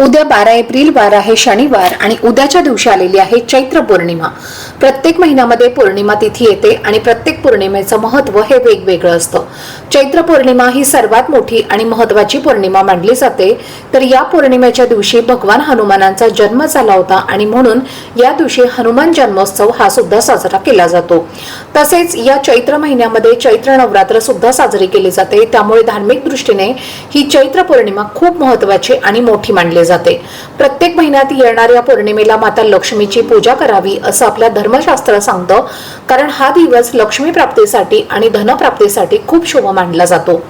उद्या बारा एप्रिल वार आहे शनिवार आणि उद्याच्या दिवशी आलेली आहे चैत्र पौर्णिमा. प्रत्येक महिन्यामध्ये पौर्णिमा तिथी येते आणि प्रत्येक पौर्णिमेचं महत्त्व हे वेगवेगळं असतं. चैत्र पौर्णिमा ही सर्वात मोठी आणि महत्वाची पौर्णिमा मानली जाते. तर या पौर्णिमेच्या दिवशी भगवान हनुमानांचा जन्म झाला होता आणि म्हणून या दिवशी हनुमान जन्मोत्सव हा सुद्धा साजरा केला जातो. तसेच या चैत्र महिन्यामध्ये चैत्र नवरात्र सुद्धा साजरी केली जाते. त्यामुळे धार्मिक दृष्टीने ही चैत्र पौर्णिमा खूप महत्वाची आणि मोठी मानली जाते. प्रत्येक महिन्यात येणाऱ्या पौर्णिमेला माता लक्ष्मीची पूजा करावी असं आपल्या धर्मशास्त्र सांगतं. कारण हा दिवस लक्ष्मी प्राप्तीसाठी आणि धनप्राप्तीसाठी खूप शुभ मानला जातो.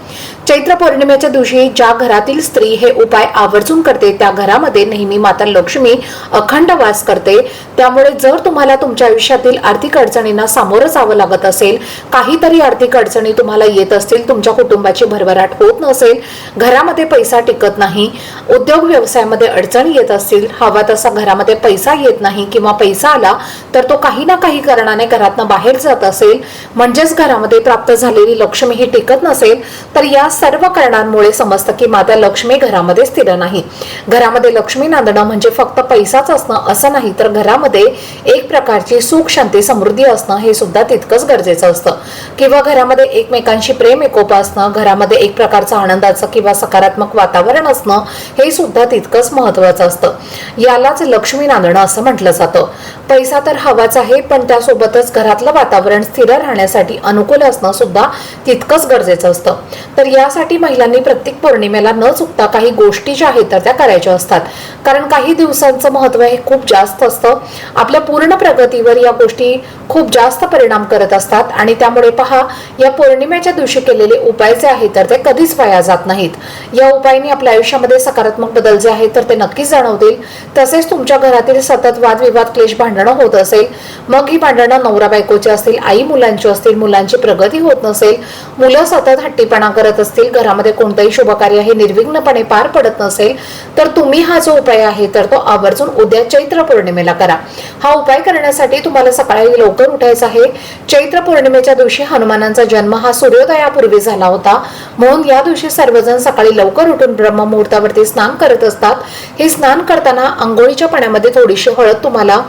चैत्र पौर्णिमेच्या दिवशी ज्या घरातील स्त्री हे उपाय आवर्जून करते त्या घरामध्ये नेहमी माता लक्ष्मी अखंड वास करते. त्यामुळे जर तुम्हाला तुमच्या आयुष्यातील आर्थिक अडचणींना सामोरं जावं लागत असेल काहीतरी आर्थिक अडचणी तुम्हाला येत असतील तुमच्या कुटुंबाची भरभराट होत नसेल घरामध्ये पैसा टिकत नाही उद्योग व्यवसायामध्ये अडचणी येत असतील हवा तसा घरामध्ये पैसा येत नाही किंवा पैसा आला तर तो काही ना काही कारणाने घरातनं बाहेर जात असेल. म्हणजेच घरामध्ये प्राप्त झालेली लक्ष्मी ही टिकत नसेल तर या सर्व कारणांमुळे समजतं की माता लक्ष्मी घरामध्ये स्थिर नाही. घरामध्ये लक्ष्मी नांदणं म्हणजे फक्त पैसाच असणं असं नाही तर घरामध्ये एक प्रकारची सुख शांती समृद्धी असणं हे सुद्धा तितकंच गरजेचं असतं. किंवा घरामध्ये एकमेकांशी प्रेम एकोपा असणं घरामध्ये एक प्रकारचं आनंदाचं किंवा सकारात्मक वातावरण असणं हे सुद्धा तितकंच महत्वाचं असतं. यालाच लक्ष्मी नांदणं असं म्हटलं जातं. पैसा तर हवाच आहे पण त्यासोबतच घरातलं वातावरण स्थिर राहण्यासाठी अनुकूल असणं सुद्धा तितकंच गरजेचं असतं. तर यासाठी महिलांनी प्रत्येक पौर्णिमेला न चुकता काही गोष्टी ज्या आहेत तर त्या करायच्या असतात. कारण काही दिवसांचं महत्त्व हे खूप जास्त असतं. आपल्या पूर्ण प्रगतीवर या गोष्टी खूप जास्त परिणाम करत असतात. आणि त्यामुळे पहा या पौर्णिमेच्या दिवशी केलेले उपाय जे आहेत तर ते कधीच वाया जात नाहीत. या उपायाने आपल्या आयुष्यामध्ये सकारात्मक बदल जे आहेत तर ते नक्कीच जाणवतील. तसेच तुमच्या घरातील सतत वादविवाद क्लेश भांडण होत असेल मग ही भांडणं नवरा बायकोची असतील आई मुलांची असतील मुलांची प्रगती होत नसेल मुलं सतत हट्टीपणा करत असतील घरामध्ये कोणतंही शुभकार्य हे निर्विघ्नपणे पार पडत नसेल तर तुम्ही हा जो उपाय आहे तर तो आवर्जून उद्या चैत्र पौर्णिमेला करा. हा उपाय करण्यासाठी तुम्हाला सकाळी लवकर उठायचं आहे. चैत्र पौर्णिमेच्या दिवशी हनुमानांचा जन्म हा सूर्योदयापूर्वी झाला होता. म्हणून या दिवशी सर्वजण सकाळी लवकर उठून ब्रह्ममुहूर्तावरती स्नान करत असतात. हे स्नान करताना आंघोळीच्या पाण्यामध्ये थोडीशी हळद तुम्हाला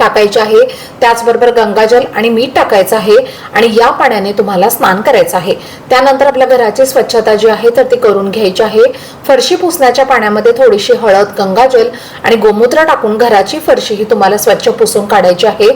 टाकायचे आहे. त्याचबरोबर गंगाजल आणि मीठ टाकायचं आहे आणि या पाण्याने तुम्हाला स्नान करायचं आहे. त्यानंतर आपल्या घराची स्वच्छता जी आहे तर ती करून घ्यायची आहे. फरशी पुसण्याच्या पाण्यामध्ये थोडीशी हळद गंगाजल आणि गोमूत्र टाकून घराची फरशी ही तुम्हाला स्वच्छ पुसून काढायची आहे.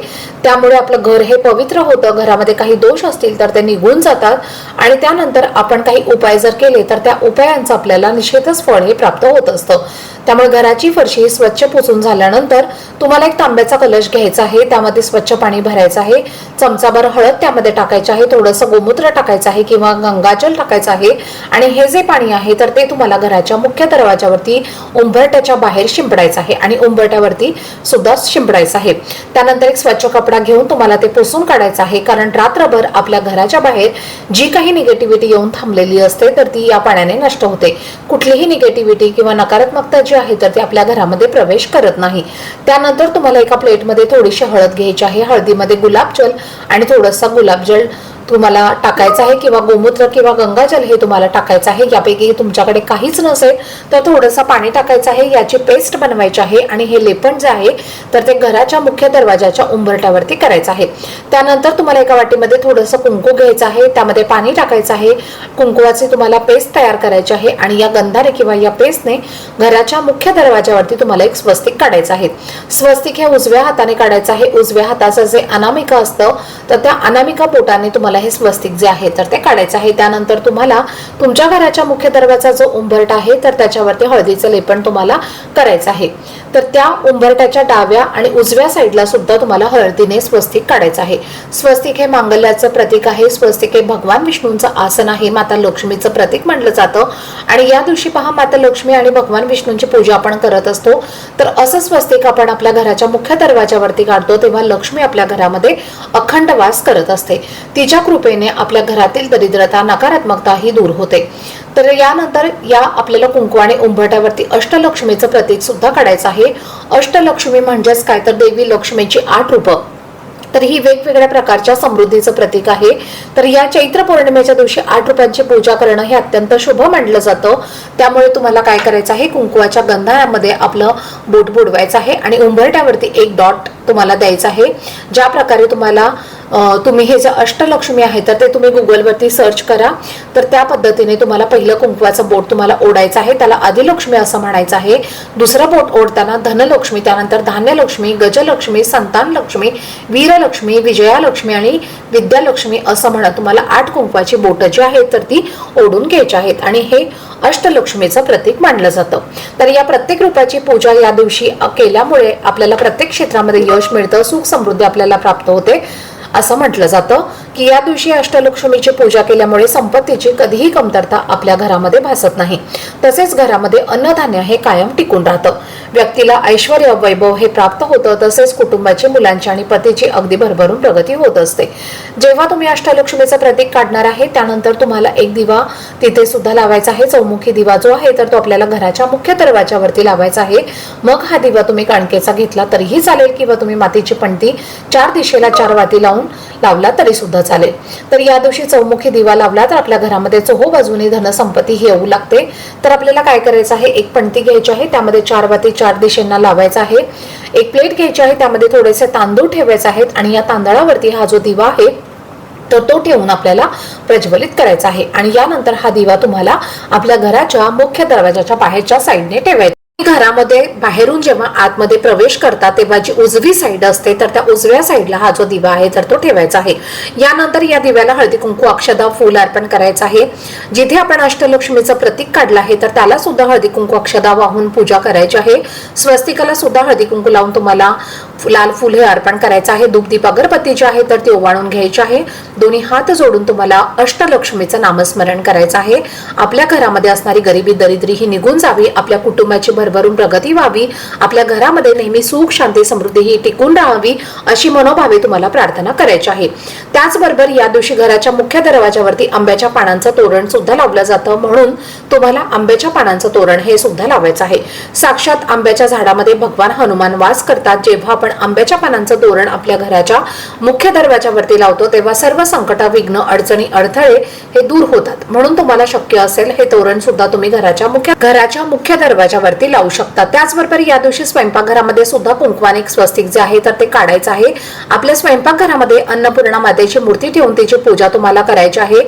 त्यामुळे आपलं घर हे पवित्र होतं. घरामध्ये काही दोष असतील तर ते निघून जातात. आणि त्यानंतर आपण काही उपाय जर केले तर त्या उपायांचं आपल्याला निश्चितच फळ हे प्राप्त होत असतं. त्यामुळे घराची फरशी ही स्वच्छ पुसून झाल्यानंतर तुम्हाला एक तांब्याचा कलश घ्यायचं आहे त्यामध्ये स्वच्छ पाणी भरायचं आहे चमचाभर हळद त्यामध्ये टाकायचं आहे थोडंसं गोमूत्र टाकायचं आहे किंवा गंगाजल टाकायचं आहे. आणि हे जे पाणी आहे तर ते तुम्हाला घराच्या मुख्य दरवाजावरती उंबरट्याच्या बाहेर शिंपडायचं आहे आणि उंबरट्यावरती सुद्धा शिंपडायचं आहे. त्यानंतर एक स्वच्छ कपडा घेऊन तुम्हाला ते पुसून काढायचं आहे कारण रात्रभर आपल्या घराच्या बाहेर जी काही निगेटिव्हिटी येऊन थांबलेली असते तर ती या पाण्याने नष्ट होते. कुठलीही निगेटिव्हिटी किंवा नकारात्मकता जी आहे तर ती आपल्या घरामध्ये प्रवेश करत नाही. त्यानंतर तुम्हाला एका प्लेटमध्ये थोडीशी हळद घ्यायची आहे. हळदीमध्ये गुलाबजल आणि थोडंसं गुलाबजल तुम्हाला टाकायचं आहे किंवा गोमूत्र किंवा गंगाजल हे तुम्हाला टाकायचं आहे यापैकी तुमच्याकडे काहीच नसेल तर थोडंसं पाणी टाकायचं आहे याची पेस्ट बनवायची आहे आणि हे लेपण जे आहे तर ते घराच्या मुख्य दरवाजाच्या उंबरट्यावरती करायचं आहे. त्यानंतर तुम्हाला एका वाटीमध्ये थोडंसं कुंकू घ्यायचं आहे त्यामध्ये पाणी टाकायचं आहे कुंकुवाची तुम्हाला पेस्ट तयार करायची आहे आणि या गंधाने किंवा या पेस्टने घराच्या मुख्य दरवाजावरती तुम्हाला एक स्वस्तिक काढायचं आहे. स्वस्तिक हे उजव्या हाताने काढायचं आहे उजव्या हाताचं जे अनामिका असतं तर त्या अनामिका पोटाने तुम्हाला हे स्वस्तिक जे आहे तर ते काढायचं आहे. त्यानंतर तुम्हाला तुमच्या घराच्या मुख्य दरवाजा जो उंबरटा आहे तर त्याच्यावरती हळदीचं लेपन तुम्हाला करायचं आहे. तर त्या उंबरट्याच्या डाव्या आणि उजव्या साईडला सुद्धा तुम्हाला हळदीने स्वस्तिक काढायचं आहे. स्वस्तिक हे मांगल्याचं प्रतीक आहे. स्वस्तिक हे भगवान विष्णूंचं आसन आहे. माता लक्ष्मीचं प्रतीक मानलं जातं. आणि या दिवशी पहा माता लक्ष्मी आणि भगवान विष्णूंची पूजा आपण करत असतो. तर असं स्वस्तिक आपण आपल्या घराच्या मुख्य दरवाजावरती काढतो तेव्हा लक्ष्मी आपल्या घरामध्ये अखंड वास करत असते. तिच्या कृपेने आपल्या घरातील दरिद्रता नकारात्मकता ही दूर होते. तर यानंतर या आपल्याला कुंकू आणि उंबरठ्यावरती अष्टलक्ष्मीचं प्रतीक सुद्धा काढायचं आहे. अष्टलक्ष्मी म्हणजेच काय? तर देवी लक्ष्मीची आठ रूपं. तर ही वेगवेगळ्या प्रकारच्या समृद्धीचं प्रतीक आहे. तर या चैत्र पौर्णिमेच्या दिवशी आठ रुपयांची पूजा करणं हे अत्यंत शुभ मानलं जातं. त्यामुळे तुम्हाला काय करायचं आहे? कुंकुवाच्या गंधामध्ये आपलं बोट बुडवायचं आहे आणि उंबरट्यावरती एक डॉट तुम्हाला द्यायचं आहे. ज्या प्रकारे तुम्हाला तुम्ही हे जे अष्टलक्ष्मी आहे तर ते तुम्ही गुगलवरती सर्च करा. तर त्या पद्धतीने तुम्हाला पहिलं कुंकवाचं बोट तुम्हाला ओढायचं आहे. त्याला आदिलक्ष्मी असं म्हणायचं आहे. दुसरं बोट ओढताना धनलक्ष्मी त्यानंतर धान्यलक्ष्मी गजलक्ष्मी संतान लक्ष्मी वीरलक्ष्मी विजयालक्ष्मी आणि विद्यालक्ष्मी असं म्हणत तुम्हाला आठ कुंकवाची बोटं जी आहेत तर ती ओढून घ्यायची आहेत. आणि हे अष्टलक्ष्मीचं प्रतीक मानलं जातं. तर या प्रत्येक रूपाची पूजा या दिवशी केल्यामुळे आपल्याला प्रत्येक क्षेत्रामध्ये यश मिळतं सुख समृद्धी आपल्याला प्राप्त होते असं म्हटलं जातं. की या दिवशी अष्टलक्ष्मीची पूजा केल्यामुळे संपत्तीची कधीही कमतरता आपल्या घरामध्ये भासत नाही. तसेच घरामध्ये अन्नधान्य हे कायम टिकून राहतं. व्यक्तीला ऐश्वर वैभव हे प्राप्त होतं तसेच कुटुंबाची मुलांची आणि पतीची अगदी भरभरून प्रगती होत असते. जेव्हा तुम्ही अष्टलक्ष्मीचं प्रतीक काढणार आहे त्यानंतर तुम्हाला एक दिवा तिथे सुद्धा लावायचा आहे. चौमुखी दिवा जो आहे तर तो आपल्याला घराच्या मुख्य दरवाजावरती लावायचा आहे. मग हा दिवा तुम्ही कणकेचा घेतला तरीही चालेल किंवा तुम्ही मातीची पणती चार दिशेला चार वाती लावून लावला तरी सुद्धा चालेल. तर या दिवशी चौमुखी दिवा लावला तर आपल्या घरामध्ये चोहो बाजूने धनसंपत्ती ही येऊ लागते. तर आपल्याला काय करायचं आहे? एक पणती घ्यायची आहे. त्यामध्ये चार वाती चार दिशेंना लावायचा आहे. एक प्लेट घ्यायची आहे. त्यामध्ये थोडेसे तांदूळ ठेवायचे आहेत आणि या तांदळावरती हा जो दिवा आहे तर तो ठेवून आपल्याला प्रज्वलित करायचा आहे. आणि यानंतर हा दिवा तुम्हाला आपल्या घराच्या मुख्य दरवाजाच्या बाहेरच्या साईडने ठेवायचा घरामध्ये बाहेरून जेव्हा आतमध्ये प्रवेश करतात तेव्हा जी उजवी साईड असते तर त्या उजव्या साईडला हा जो दिवा आहे तर तो ठेवायचा आहे. यानंतर या दिव्याला हळदी कुंकू अक्षदा फूल अर्पण करायचं आहे. जिथे आपण अष्टलक्ष्मीचं प्रतीक काढलं आहे तर त्याला सुद्धा हळदी कुंकू अक्षदा वाहून पूजा करायची आहे. स्वस्तिकाला सुद्धा हळदी कुंकू लावून तुम्हाला लाल फुल हे अर्पण करायचं आहे. धूपदीप अगरबत्ती जी आहे तर ती ओवाळून घ्यायची आहे. दोन्ही हात जोडून तुम्हाला अष्टलक्ष्मीचं नामस्मरण करायचं आहे. आपल्या घरामध्ये असणारी गरिबी दरिद्री ही निघून जावी. आपल्या कुटुंबाची भरभरून प्रगती व्हावी. आपल्या घरामध्ये नेहमी सुख शांती समृद्धी ही टिकून राहावी अशी मनोभावे तुम्हाला प्रार्थना करायची आहे. त्याचबरोबर या दिवशी घराच्या मुख्य दरवाजावरती आंब्याच्या पानांचं तोरण सुद्धा लावलं जातं. म्हणून तुम्हाला आंब्याच्या पानांचं तोरण हे सुद्धा लावायचं आहे. साक्षात आंब्याच्या झाडामध्ये भगवान हनुमान वास करतात. जेव्हा आपण आंब्याच्या पानांचं तोरण आपल्या घराच्या मुख्य दरवाजावरती लावतो तेव्हा सर्व संकट विघ्न अडचणी अडथळे हे दूर होतात. म्हणून तुम्हाला शक्य असेल हे तोरण सुद्धा तुम्ही घराच्या मुख्य घराच्या मुख्य दरवाजावरती लावू शकता. त्याचबरोबर या दिवशी स्वयंपाकघरामध्ये सुद्धा कुंकवाने एक स्वस्तिक जे आहे तर ते काढायचं आहे. आपल्या स्वयंपाकघरामध्ये अन्नपूर्णा मातेची मूर्ती ठेवून तिची पूजा तुम्हाला करायची आहे.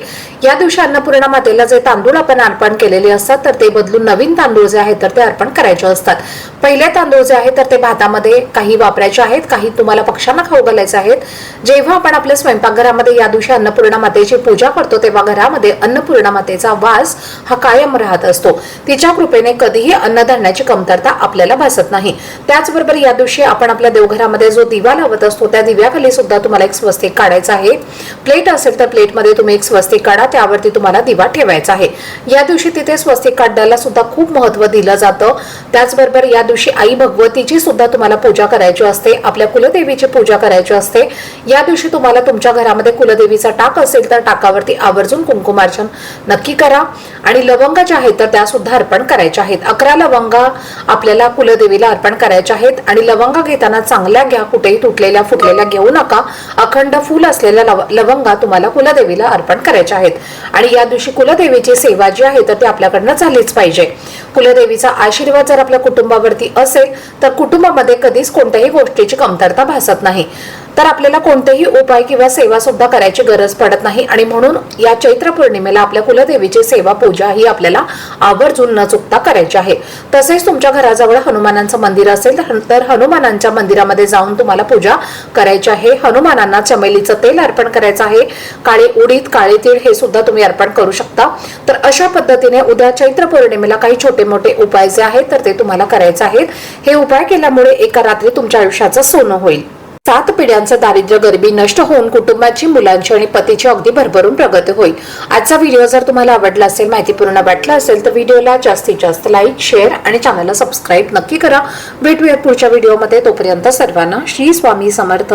या दिवशी अन्नपूर्णा मातेला जे तांदूळ आपण अर्पण केलेले असतात तर ते बदलून नवीन तांदूळ जे आहेत तर ते अर्पण करायचे असतात. पहिले तांदूळ जे आहेत तर ते भातामध्ये काही वापरायचे आहेत काही तुम्हाला पक्ष्यांना खाऊ घालायचे आहेत. जेव्हा आपण आपल्या स्वयंपाकघरामध्ये या त्या दिवशी अन्नपूर्णा मातेची पूजा करतो तेव्हा घरामध्ये अन्नपूर्णा मातेचा वास हा कायम राहत असतो. तिच्या कृपेने कधीही अन्नधान्याची कमतरता आपल्याला भासत नाही. त्याचबरोबर या दिवशी आपण आपल्या देवघरामध्ये जो दिवा लावत असतो त्या दिव्याखाली सुद्धा तुम्हाला एक स्वस्तिक काढायचा आहे. प्लेट असेल तर प्लेटमध्ये तुम्ही एक स्वस्तिक काढा त्यावरती तुम्हाला दिवा ठेवायचा आहे. या दिवशी तिथे स्वस्तिक काढण्याला सुद्धा खूप महत्त्व दिलं जातं. त्याचबरोबर या दिवशी आई भगवतीची सुद्धा तुम्हाला पूजा करायची असते आपल्या कुलदेवीची पूजा करायची असते. या दिवशी तुम्हाला तुमच्या घरामध्ये कुल देवीचा टाक असेल तर टाकावरती आवर्जून कुंकुमार्चन नक्की करा. आणि लवंगा ज्या आहेत तर त्या सुद्धा अर्पण करायच्या आहेत. अकरा लवंगा आपल्याला कुलदेवीला अर्पण करायच्या आहेत. आणि लवंगा घेताना चांगल्या घ्या कुठेही तुटलेल्या फुटलेल्या घेऊ नका. अखंड फुल असलेल्या लवंगा तुम्हाला कुलदेवीला अर्पण करायच्या आहेत. आणि या दिवशी कुलदेवीची सेवा जी आहे तर ती आपल्याकडनं झालीच पाहिजे. कुलदेवीचा आशीर्वाद जर आपल्या कुटुंबावरती असेल तर कुटुंबामध्ये कधीच कोणत्याही गोष्टीची कमतरता भासत नाही. तर आपल्याला कोणतेही उपाय किंवा सेवा सुद्धा करायची गरज पडत नाही. आणि म्हणून या चैत्र पौर्णिमेला आपल्या कुलदेवीची सेवा पूजा ही आपल्याला आवर्जून न चुकता करायची आहे. तसेच तुमच्या घराजवळ हनुमानांचं मंदिर असेल तर- हनुमानांच्या मंदिरामध्ये जाऊन तुम्हाला पूजा करायची आहे. हनुमानांना चमेलीचं तेल अर्पण करायचं आहे. काळे उडीद काळे तीळ हे सुद्धा तुम्ही अर्पण करू शकता. तर अशा पद्धतीने उद्या चैत्र पौर्णिमेला काही छोटे मोठे उपाय जे आहेत तर ते तुम्हाला करायचे आहेत. हे उपाय केल्यामुळे एका रात्री तुमच्या आयुष्याचं सोनं होईल. सात पिढ्यांचं दारिद्र्य गरिबी नष्ट होऊन कुटुंबाची मुलांची आणि पतीची अगदी भरभरून प्रगती होईल. आजचा व्हिडिओ जर तुम्हाला आवडला असेल माहितीपूर्ण वाटला असेल तर व्हिडिओला जास्तीत जास्त लाईक शेअर आणि चॅनलला सबस्क्राईब नक्की करा. भेटूया पुढच्या व्हिडिओमध्ये. तोपर्यंत सर्वांना श्री स्वामी समर्थ.